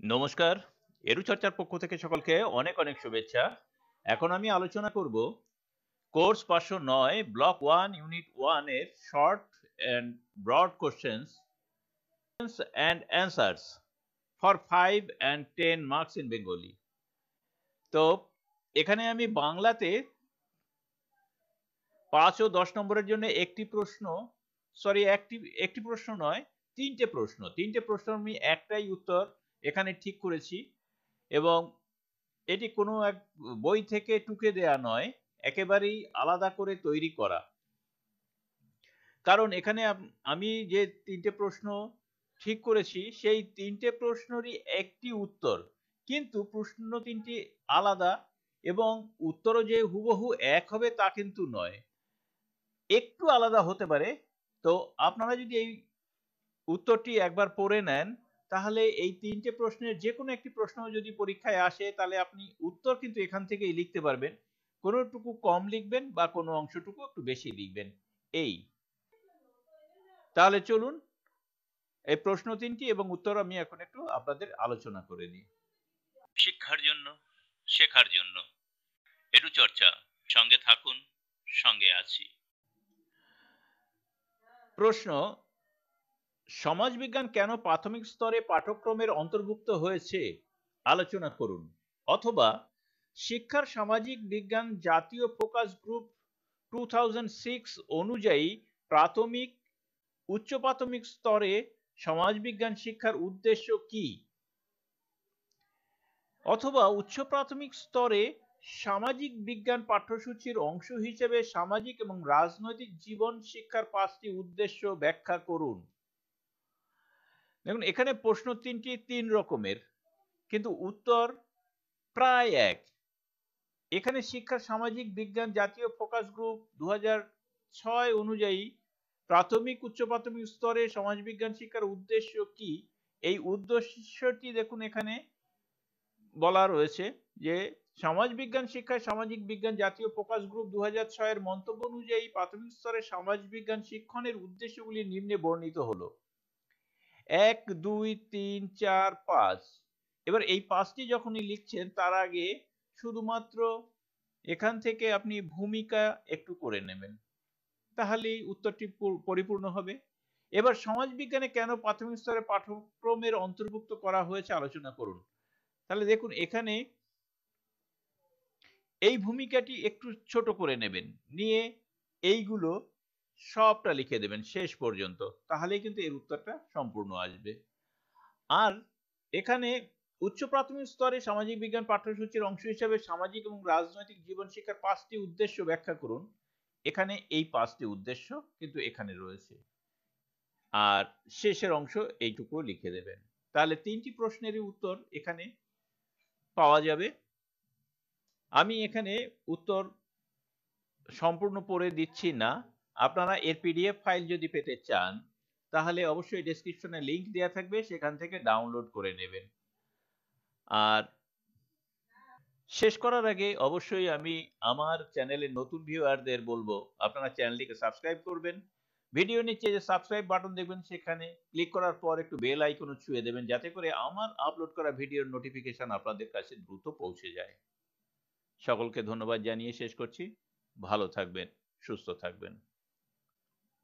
নমস্কার। এরু চর্চার পক্ষ থেকে সকলকে অনেক অনেক শুভেচ্ছা। এখন আমি আলোচনা করব কোর্স পাঁচশো নয়, ব্লক ওয়ান, ইউনিট ওয়ানের short and broad questions and answers for five and ten marks in Bengali. তো এখানে আমি বাংলাতে পাঁচ ও দশ নম্বরের জন্য একটি প্রশ্ন সরি একটি একটি প্রশ্ন নয়, তিনটে প্রশ্ন। তিনটে প্রশ্ন আমি একটাই উত্তর এখানে ঠিক করেছি। এবং এটি কোনো এক বই থেকে টুকে দেয়া নয়, একেবারেই আলাদা করে তৈরি করা। কারণ এখানে আমি যে তিনটে প্রশ্ন ঠিক করেছি, সেই তিনটে প্রশ্নেরই একটি উত্তর। কিন্তু প্রশ্ন তিনটি আলাদা এবং উত্তরও যে হুবহু এক হবে তা কিন্তু নয়। একটু আলাদা হতে পারে। তো আপনারা যদি এই উত্তরটি একবার পড়ে নেন তাহলে এই তিনটে প্রশ্নের যে কোনো একটি প্রশ্ন যদি পরীক্ষায় আসে তাহলে আপনি উত্তর কিন্তু এখান থেকেই লিখতে পারবেন। কোনোটুকু কম লিখবেন বা কোনো অংশটুকু একটু বেশি লিখবেন। এই। তাহলে চলুন এই প্রশ্ন তিনটি এবং উত্তর আমি এখন একটু আপনাদের আলোচনা করে দিই শিক্ষার জন্য শেখার জন্য। এটু চর্চা। সঙ্গে থাকুন সঙ্গে আছি। প্রশ্ন সমাজবিজ্ঞান কেন প্রাথমিক স্তরে পাঠ্যক্রমের অন্তর্ভুক্ত হয়েছে? আলোচনা করুন। অথবা শিক্ষার সামাজিক বিজ্ঞান জাতীয় ফোকাস গ্রুপ টু অনুযায়ী প্রাথমিক, উচ্চ প্রাথমিক স্তরে সমাজবিজ্ঞান শিক্ষার উদ্দেশ্য কি? অথবা উচ্চ প্রাথমিক স্তরে সামাজিক বিজ্ঞান পাঠ্যসূচির অংশ হিসেবে সামাজিক এবং রাজনৈতিক জীবন শিক্ষার পাঁচটি উদ্দেশ্য ব্যাখ্যা করুন। দেখুন, এখানে প্রশ্ন তিনটি তিন রকমের, কিন্তু উত্তর প্রায় এক। এখানে শিক্ষা, সামাজিক বিজ্ঞান, জাতীয় ফোকাস গ্রুপ দু ছয় অনুযায়ী প্রাথমিক, উচ্চ প্রাথমিক স্তরে সমাজবিজ্ঞান শিক্ষার উদ্দেশ্য কি? এই উদ্দেশ্যটি দেখুন এখানে বলা রয়েছে যে, সমাজবিজ্ঞান শিক্ষায় সামাজিক বিজ্ঞান, জাতীয় ফোকাস গ্রুপ দু ছয়ের মন্তব্য অনুযায়ী প্রাথমিক স্তরে সমাজবিজ্ঞান শিক্ষণের উদ্দেশ্যগুলি নিম্নে বর্ণিত হলো। এক, দুই, তিন, চার, পাঁচ। এবার এই পাঁচটি যখনই লিখছেন, তার আগে শুধুমাত্র এখান থেকে আপনি ভূমিকা একটু করে নেবেন। তাহলেই উত্তরটি পরিপূর্ণ হবে। এবার সমাজবিজ্ঞানে কেন প্রাথমিক স্তরে পাঠ্যক্রমের অন্তর্ভুক্ত করা হয়েছে আলোচনা করুন। তাহলে দেখুন, এখানে এই ভূমিকাটি একটু ছোট করে নেবেন। নিয়ে এইগুলো সবটা লিখে দেবেন শেষ পর্যন্ত, তাহলেই কিন্তু এর উত্তরটা সম্পূর্ণ আসবে। আর এখানে উচ্চ প্রাথমিক স্তরে সামাজিক বিজ্ঞান পাঠ্যসূচির অংশ হিসেবে সামাজিক এবং রাজনৈতিক জীবন শিক্ষার পাঁচটি উদ্দেশ্য ব্যাখ্যা করুন। এখানে এই পাঁচটি উদ্দেশ্য কিন্তু এখানে রয়েছে। আর শেষের অংশ এইটুকু লিখে দেবেন। তাহলে তিনটি প্রশ্নেরই উত্তর এখানে পাওয়া যাবে। আমি এখানে উত্তর সম্পূর্ণ পড়ে দিচ্ছি না। আপনারা এর পিডিএফ ফাইল যদি পেতে চান, তাহলে অবশ্যই ডেসক্রিপশনে লিংক দেওয়া থাকবে, সেখান থেকে ডাউনলোড করে নেবেন। আর শেষ করার আগে অবশ্যই আমি আমার চ্যানেলে নতুন ভিউয়ারদের বলব, আপনারা চ্যানেলটিকে সাবস্ক্রাইব করবেন। ভিডিও নিচে যে সাবস্ক্রাইব বাটন দেখবেন, সেখানে ক্লিক করার পর একটু বেল আইকনও ছুঁয়ে দেবেন, যাতে করে আমার আপলোড করা ভিডিওর নোটিফিকেশন আপনাদের কাছে দ্রুত পৌঁছে যায়। সকলকে ধন্যবাদ জানিয়ে শেষ করছি। ভালো থাকবেন, সুস্থ থাকবেন।